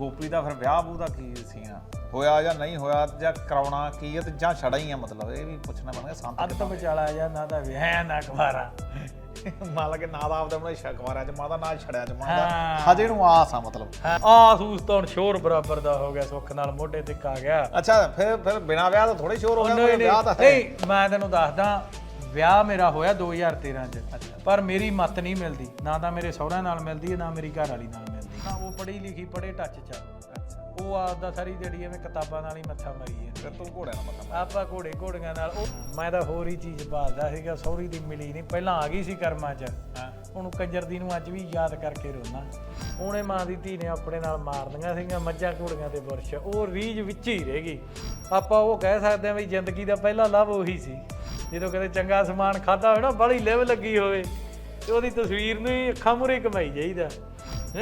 ਗੋਪੀ ਦਾ ਫਿਰ ਵਿਆਹ ਬੂ ਦਾ ਕੀ ਸੀਨ ਹੋਇਆ ਜਾਂ ਨਹੀਂ ਹੋਇਆ ਜਾਂ ਕਰਾਉਣਾ ਕੀ ਹੈ ਤੇ ਜਾਂ ਛੜਾ ਹੀ ਆ ਮਤਲਬ? ਇਹ ਵੀ ਪੁੱਛਣਾ ਬਣਦਾ ਸੰਤ ਅੰਤ ਵਿਚਾਲਾ ਜਾਂ ਨਾ ਦਾ ਵਿਆਹ ਨਾ ਕੁਵਾਰਾ ਮੰਨ ਲਾ ਕਿ ਨਾ ਦਾ ਆਪਦਾ ਬਣਾਈ ਸ਼ਕਵਾਰਿਆ ਚ ਮਾਦਾ ਨਾ ਛੜਿਆ ਚ ਮਾਦਾ ਹਾਂ। ਹਜੇ ਨੂੰ ਆਸ ਆ ਮਤਲਬ। ਆ ਸੂਸ ਤਾਂ ਹੁਣ ਸ਼ੋਰ ਬਰਾਬਰ ਦਾ ਹੋ ਗਿਆ ਸੁੱਖ ਨਾਲ ਮੋਢੇ ਤੇ ਆ ਗਿਆ। ਅੱਛਾ ਫਿਰ ਫਿਰ ਬਿਨਾ ਵਿਆਹ ਤੋਂ ਥੋੜੇ ਸ਼ੋਰ ਹੋ ਗਿਆ ਵਿਆਹ ਤਾਂ ਹੈ ਨਹੀਂ ਮੈਂ ਤੈਨੂੰ ਦੱਸਦਾ ਵਿਆਹ ਮੇਰਾ ਹੋਇਆ 2013 ਚ। ਪਰ ਮੇਰੀ ਮੱਤ ਨਹੀਂ ਮਿਲਦੀ। ਨਾ ਤਾਂ ਮੇਰੇ ਸਹੁਰਿਆਂ ਨਾਲ ਮਿਲਦੀ ਹੈ ਨਾ ਮੇਰੀ ਘਰ ਵਾਲੀ ਨਾਲ ਮਿਲਦੀ। ਨਾ ਉਹ ਪੜ੍ਹੀ ਲਿਖੀ ਪੜ੍ਹੇ ਟੱਚ ਚ ਆ। ਅੱਛਾ ਉਹ ਆਪਦਾ ਸਾਰੀ ਜਿਹੜੀ ਐਵੇਂ ਕਿਤਾਬਾਂ ਨਾਲ ਹੀ ਮੱਥਾ ਮਾਰੀ ਹੈ ਫਿਰ ਤੂੰ ਘੋੜਿਆਂ ਨਾਲ ਮੱਥਾ ਆਪਾਂ ਘੋੜੇ ਘੋੜੀਆਂ ਨਾਲ। ਉਹ ਮੈਂ ਤਾਂ ਹੋਰ ਹੀ ਚੀਜ਼ ਭਾਲਦਾ ਸੀਗਾ ਸੌਰੀ ਦੀ ਮਿਲੀ ਨਹੀਂ ਪਹਿਲਾਂ ਆ ਗਈ ਸੀ ਕਰਮਾਂ 'ਚ। ਹਾਂ। ਉਹਨੂੰ ਕੰਜਰ ਦੀ ਨੂੰ ਅੱਜ ਵੀ ਯਾਦ ਕਰਕੇ ਰੋਣਾ ਉਹਨੇ ਮਾਂ ਦੀ ਧੀ ਨੇ ਆਪਣੇ ਨਾਲ ਮਾਰਨੀਆਂ ਸੀਗੀਆਂ ਮੱਝਾਂ ਘੋੜੀਆਂ ਤੇ ਬੁਰਸ਼। ਉਹ ਰੀਝ ਵਿੱਚ ਹੀ ਰਹਿ ਗਈ। ਆਪਾਂ ਉਹ ਕਹਿ ਸਕਦੇ ਹਾਂ ਵੀ ਜ਼ਿੰਦਗੀ ਦਾ ਪਹਿਲਾ ਲਵ ਉਹੀ ਸੀ। ਜਦੋਂ ਕਦੇ ਚੰਗਾ ਸਮਾਨ ਖਾਦਾ ਹੋਵੇ ਨਾ ਬੜੀ ਲਿਵ ਲੱਗੀ ਹੋਵੇ। ਤੇ ਉਹਦੀ ਤਸਵੀਰ ਨੂੰ ਹੀ ਅੱਖਾਂ ਮੂਹਰੇ ਕਮਾਈ ਜਾਈਦਾ।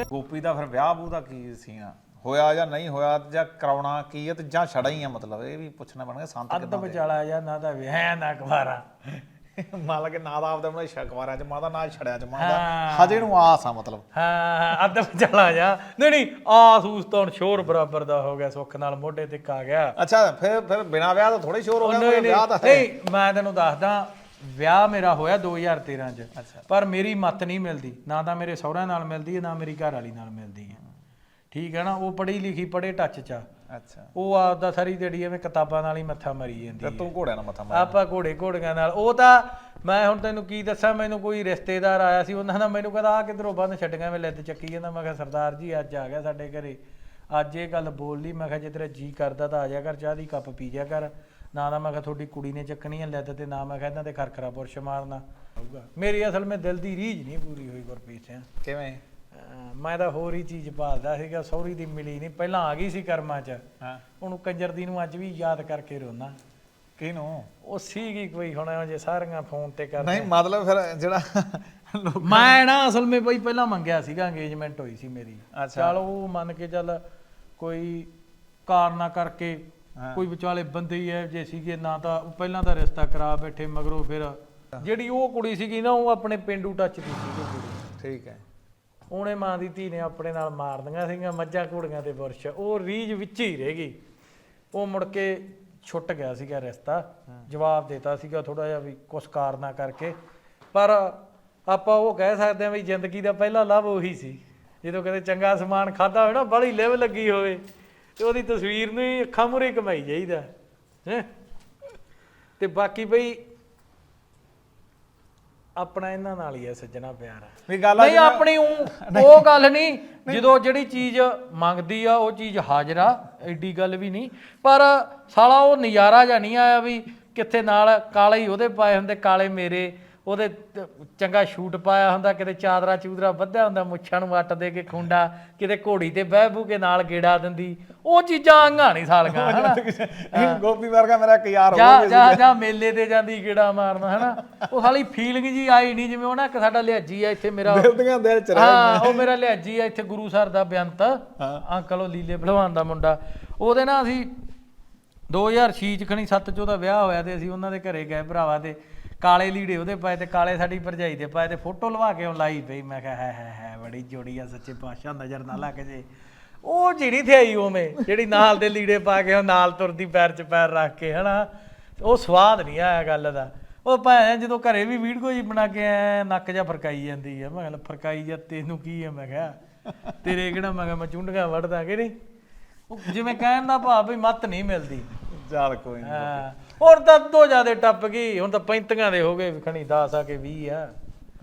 ਗੋਪੀ ਦਾ ਫਿਰ ਵਿਆਹ ਬੂ ਦਾ ਕੀ ਸੀਨ ਹੋਇਆ ਜਾਂ ਨਹੀਂ ਹੋਇਆ ਜਾਂ ਕਰਾਉਣਾ ਕੀ ਹੈ ਤੇ ਜਾਂ ਛੜਾ ਹੀ ਆ ਮਤਲਬ? ਇਹ ਵੀ ਪੁੱਛਣਾ ਬਣਦਾ ਸੰਤ ਅੰਤ ਵਿਚਾਲਾ ਜਾਂ ਨਾ ਦਾ ਵਿਆਹ ਨਾ ਕੁਵਾਰਾ ਮੰਨ ਲਾ ਕਿ ਨਾ ਦਾ ਆਪਦਾ ਬਣਾਈ ਸ਼ਕਵਾਰਿਆ ਚ ਮਾਦਾ ਨਾ ਛੜਿਆ ਚ ਮਾਦਾ। ਹਜੇ ਨੂੰ ਆਸ ਆ ਮਤਲਬ। ਹਾਂ ਅੱਧ ਵਿਚਾਲਾ ਜਾ ਨਹੀਂ ਨਹੀਂ ਆ ਸੂਸ ਤਾਂ ਸ਼ੋਰ ਬਰਾਬਰ ਦਾ ਹੋ ਗਿਆ ਸੁੱਖ ਨਾਲ ਮੋਢੇ ਤੇ ਆ ਗਿਆ। ਅੱਛਾ ਫਿਰ ਫਿਰ ਬਿਨਾ ਵਿਆਹ ਤੋਂ ਥੋੜੇ ਸ਼ੋਰ ਹੋ ਗਿਆ ਵਿਆਹ ਤਾਂ ਨਹੀਂ ਮੈਂ ਤੈਨੂੰ ਦੱਸਦਾ ਵਿਆਹ ਮੇਰਾ ਹੋਇਆ 2013 ਚ। ਪਰ ਮੇਰੀ ਮੱਤ ਨਹੀਂ ਮਿਲਦੀ। ਨਾ ਤਾਂ ਮੇਰੇ ਸਹੁਰਿਆਂ ਨਾਲ ਮਿਲਦੀ ਹੈ ਨਾ ਮੇਰੀ ਘਰ ਵਾਲੀ ਨਾਲ ਮਿਲਦੀ ਹੈ। ਠੀਕ ਹੈ ਨਾ? ਉਹ ਪੜ੍ਹੀ ਲਿਖੀ ਪੜ੍ਹੇ ਟੱਚ ਚ ਆ। ਅੱਛਾ। ਉਹ ਆਪਦਾ ਸਾਰੀ ਜਿਹੜੀ ਐਵੇਂ ਕਿਤਾਬਾਂ ਨਾਲ ਹੀ ਮੱਥਾ ਮਾਰੀ ਜਾਂਦੀ ਹੈ। ਤੂੰ ਘੋੜਿਆਂ ਨਾਲ ਮੱਥਾ ਮਾਰ ਆਪਾਂ ਘੋੜੇ ਘੋੜੀਆਂ ਨਾਲ। ਉਹ ਤਾਂ ਮੈਂ ਹੁਣ ਤੈਨੂੰ ਕੀ ਦੱਸਾਂ ਮੈਨੂੰ ਕੋਈ ਰਿਸ਼ਤੇਦਾਰ ਆਇਆ ਸੀ ਉਹਨਾਂ ਦਾ ਮੈਨੂੰ ਕਹਿੰਦਾ ਆ ਕਿਧਰੋਂ ਬੰਨ ਛੱਡੀਆਂ ਮੈਂ ਲੱਦ ਚੱਕੀ ਜਾਂਦਾ। ਮੈਂ ਕਿਹਾ ਸਰਦਾਰ ਜੀ ਅੱਜ ਆ ਗਿਆ ਸਾਡੇ ਘਰੇ। ਅੱਜ ਇਹ ਗੱਲ ਬੋਲ ਲਈ। ਮੈਂ ਕਿਹਾ ਜੇ ਤੇਰਾ ਜੀ ਕਰਦਾ ਤਾਂ ਆ ਜਾ ਕਰ ਚਾਹ ਦੀ ਕੱਪ ਪੀ ਜਾ ਕਰ। ਨਾ ਨਾ ਮੈਂ ਕਿਹਾ ਤੁਹਾਡੀ ਕੁੜੀ ਨੇ ਚੱਕਣੀ ਹੈ ਲੱਦ ਤੇ ਨਾ ਮੈਂ ਕਿਹਾ ਇਹਨਾਂ ਤੇ ਖਰਖਰਾ ਬੁਰਸ਼ ਮਾਰਨਾ। ਹੋਊਗਾ ਮੇਰੀ ਅਸਲ ਵਿੱਚ ਦਿਲ ਦੀ ਰੀਝ ਨਹੀਂ ਪੂਰੀ ਹੋਈ ਗੁਰਪ੍ਰੀਤ ਸਿੰਘ। ਕਿਵੇਂ? ਅਹ ਮੈਂ ਤਾਂ ਹੋਰ ਹੀ ਚੀਜ਼ ਭਾਲਦਾ ਸੀਗਾ ਸੌਰੀ ਦੀ ਮਿਲੀ ਨਹੀਂ। ਪਹਿਲਾਂ ਆ ਗਈ ਸੀ ਕਰਮਾਂ 'ਚ। ਹਾਂ। ਉਹਨੂੰ ਕੰਜਰ ਦੀ ਨੂੰ ਅੱਜ ਵੀ ਯਾਦ ਕਰਕੇ ਰੋਣਾ ਕਿਹਨੂੰ? ਉਹ ਸੀਗੀ ਕੋਈ ਹੁਣ ਜੇ ਸਾਰੀਆਂ ਫੋਨ ਤੇ ਕਰ ਨਹੀਂ ਮਤਲਬ ਫਿਰ ਜਿਹੜਾ ਲੋਕ ਮੈਂ ਨਾ ਅਸਲ ਵਿੱਚ ਬਈ ਪਹਿਲਾਂ ਮੰਗਿਆ ਸੀਗਾ ਇੰਗੇਜਮੈਂਟ ਹੋਈ ਸੀ ਮੇਰੀ। ਅੱਛਾ। ਚਲ ਉਹ ਮੰਨ ਕੇ ਚੱਲ ਕੋਈ ਕਾਰਨਾ ਕਰਕੇ। ਕੋਈ ਵਿਚਾਲੇ ਬੰਦੇ ਹੀ ਐ ਜੇ ਸੀਗੇ ਨਾ ਤਾਂ ਉਹ ਪਹਿਲਾਂ ਤਾਂ ਰਿਸ਼ਤਾ ਕਰਾ ਬੈਠੇ ਮਗਰੋਂ ਫਿਰ ਜਿਹੜੀ ਉਹ ਕੁੜੀ ਸੀਗੀ ਨਾ ਉਹ ਆਪਣੇ ਪਿੰਡੂ ਟੱਚ ਦੀ ਸੀਗੀ ਕੁੜੀ। ਠੀਕ ਹੈ। ਉਹਨੇ ਮਾਂ ਦੀ ਧੀ ਨੇ ਆਪਣੇ ਨਾਲ ਮਾਰਨੀਆਂ ਸੀਗੀਆਂ ਮੱਝਾਂ ਘੋੜੀਆਂ ਤੇ ਬੁਰਸ਼। ਉਹ ਰੀਝ ਵਿੱਚ ਹੀ ਰਹਿ ਗਈ। ਉਹ ਮੁੜ ਕੇ ਛੁੱਟ ਗਿਆ ਸੀਗਾ ਰਿਸ਼ਤਾ ਜਵਾਬ ਦਿੱਤਾ ਸੀਗਾ ਥੋੜਾ ਜਿਹਾ ਵੀ ਕੁਛ ਕਾਰਨਾ ਕਰਕੇ। ਪਰ ਆਪਾਂ ਉਹ ਕਹਿ ਸਕਦੇ ਹਾਂ ਵੀ ਜ਼ਿੰਦਗੀ ਦਾ ਪਹਿਲਾ ਲਵ ਉਹੀ ਸੀ। ਜਦੋਂ ਕਦੇ ਚੰਗਾ ਸਮਾਨ ਖਾਦਾ ਹੋਵੇ ਨਾ ਬੜੀ ਲਿਵ ਲੱਗੀ ਹੋਵੇ। ਤੇ ਉਹਦੀ ਤਸਵੀਰ ਨੂੰ ਹੀ ਅੱਖਾਂ ਮੂਹਰੇ ਕਮਾਈ ਜਾਈਦਾ ਹੈ? ਤੇ ਬਾਕੀ ਬਈ ਆਪਣਾ ਇਹਨਾਂ ਨਾਲ ਹੀ ਹੈ ਸੱਜਣਾ ਪਿਆਰ। ਵੀ ਗੱਲ ਆ ਨਹੀਂ ਆਪਣੀ ਊਂ- ਉਹ ਗੱਲ ਨਹੀਂ ਜਦੋਂ ਜਿਹੜੀ ਚੀਜ਼ ਮੰਗਦੀ ਆ ਉਹ ਚੀਜ਼ ਹਾਜ਼ਰ ਆ ਐਡੀ ਗੱਲ ਵੀ ਨਹੀਂ। ਪਰ ਸਾਲਾ ਉਹ ਨਜ਼ਾਰਾ ਜਾਂ ਨਹੀਂ ਆਇਆ ਵੀ ਕਿੱਥੇ ਨਾਲ ਕਾਲੇ ਹੀ ਉਹਦੇ ਪਾਏ ਹੁੰਦੇ ਕਾਲੇ ਮੇਰੇ। ਉਹਦੇ ਚੰਗਾ ਸ਼ੂਟ ਪਾਇਆ ਹੁੰਦਾ ਕਿਤੇ ਚਾਦਰਾ ਚੂਦਰਾ ਬੱਧਿਆ ਹੁੰਦਾ ਮੁੱਛਾਂ ਨੂੰ ਵੱਟ ਦੇ ਕੇ ਖੁੰਡਾ ਕਿਤੇ ਘੋੜੀ ਤੇ ਬਹਿ ਬੂ ਕੇ ਨਾਲ ਗੇੜਾ ਦਿੰਦੀ। ਉਹ ਚੀਜ਼ਾਂ ਨਹੀਂ ਸਾਲੀਆਂ ਹਨਾ? ਗੋਪੀ ਵਰਗਾ ਮੇਰਾ ਇੱਕ ਯਾਰ ਹੋ ਜਾ ਜਾ ਮੇਲੇ ਤੇ ਜਾਂਦੀ ਗੇੜਾ ਮਾਰਨਾ ਹਨਾ? ਉਹ ਸਾਲੀ ਫੀਲਿੰਗ ਜੀ ਆਈ ਨਹੀਂ ਜਿਵੇਂ ਉਹ ਨਾ ਇੱਕ ਸਾਡਾ ਲਿਹਾਜੀ ਆ ਇੱਥੇ ਮੇਰਾ ਦਿਲ ਦੀਆਂ ਦਿਲ ਚ ਹਾਂ ਉਹ ਮੇਰਾ ਲਿਹਾਜੀ ਆ ਇੱਥੇ ਗੁਰੂ ਸਰ ਦਾ ਬੇਅੰਤ ਅੰਕਲ ਉਹ ਲੀਲੇ ਭਲਵਾਨ ਦਾ ਮੁੰਡਾ। ਉਹਦੇ ਨਾਲ ਅਸੀਂ 2006 ਚ ਖਣੀ 7 ਚ ਉਹਦਾ ਵਿਆਹ ਹੋਇਆ ਤੇ ਅਸੀਂ ਉਹਨਾਂ ਦੇ ਘਰੇ ਗਏ ਭਰਾਵਾ ਤੇ ਕਾਲੇ ਲੀੜੇ ਉਹਦੇ ਪਾਏ ਤੇ ਕਾਲੇ ਸਾਡੀ ਭਰਜਾਈ ਦੇ ਪਾਏ ਤੇ ਫੋਟੋ ਲਵਾ ਕੇ ਉਹ ਲਾਈ ਪਈ। ਮੈਂ ਕਿਹਾ ਹੈ ਹੈ ਹੈ ਬੜੀ ਜੋੜੀ ਆ ਸੱਚੇ ਪਾਤਸ਼ਾਹ ਨਜ਼ਰ ਨਾ ਲੱਗ ਜੇ। ਉਹ ਜਿਹੜੀ ਤੇ ਆਈ ਉਵੇਂ ਜਿਹੜੀ ਨਾਲ ਦੇ ਲੀੜੇ ਪਾ ਕੇ ਉਹ ਨਾਲ ਤੁਰਦੀ ਪੈਰ 'ਚ ਪੈਰ ਰੱਖ ਕੇ ਹਨਾ? ਉਹ ਸਵਾਦ ਨਹੀਂ ਆਇਆ ਗੱਲ ਦਾ। ਉਹ ਭੈਣ ਜਦੋਂ ਘਰੇ ਵੀ ਵੀਡੀਓ ਜੀ ਬਣਾ ਕੇ ਐ ਨੱਕ ਜਾ ਫਰਕਾਈ ਜਾਂਦੀ ਆ ਮੈਂ ਕਿਹਾ ਫਰਕਾਈ ਜਾ ਤੈਨੂੰ ਕੀ ਆ? ਮੈਂ ਕਿਹਾ ਤੇਰੇ ਕਿਹੜਾ? ਮੈਂ ਕਿਹਾ ਮੈਂ ਚੁੰਡਗਾ ਵੜਦਾ ਕਿ ਨਹੀਂ? ਉਹ ਜਿਵੇਂ ਕਹਿਣ ਦਾ ਭਾਵ ਵੀ ਮੱਤ ਨਹੀਂ ਮਿਲਦੀ। ਚੱਲ ਕੋਈ ਨਹੀਂ ਹੁਣ ਤਾਂ ਦੋ ਜਿਆਦੇ ਟੱਪ ਗਈ, ਹੁਣ ਤਾਂ 35 ਦੇ ਹੋ ਗਏ, ਖਣੀ 10 ਆ ਕੇ 20 ਆ।